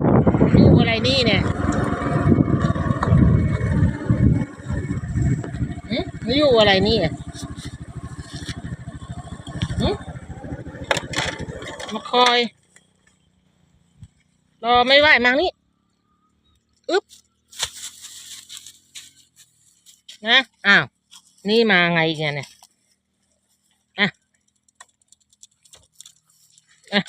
ลูกอะไรนี่เนี่ยหึไม่อยู่อะไรนี่อะมาคอย รอไม่ไหวมั้งนี่อึ๊บ นะ อ้าว นี่มาไงกันเนี่ย อะ อะ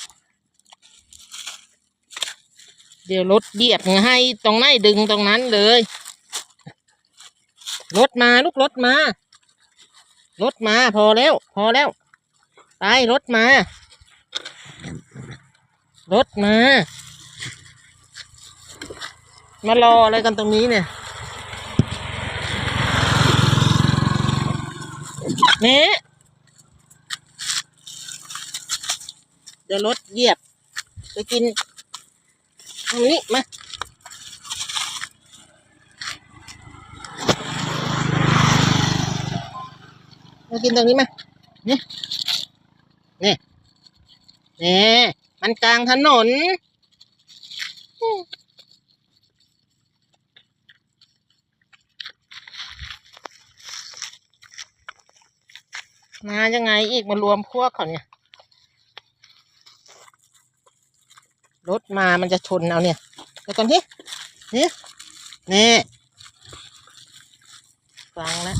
เดี๋ยวรถเหยียบให้ตรงไหนดึงตรงนั้นเลย รถมาลูกรถมา รถมาพอแล้ว พอแล้วไปรถมา รถมา มารออะไรกันตรงนี้เนี่ยเนี่ยเดี๋ยวรถเหยียบไปกิน ตรงนี้มามากินตรงนี้มาเนี่ยเนี่ยเนี่ยมันกลางถนนมายังไงอีกมารวมพวกเขาเนี่ย รถมามันจะชนเอาเนี่ยเดี๋ยวก่อนที่นี่นี่ฟังแล้ว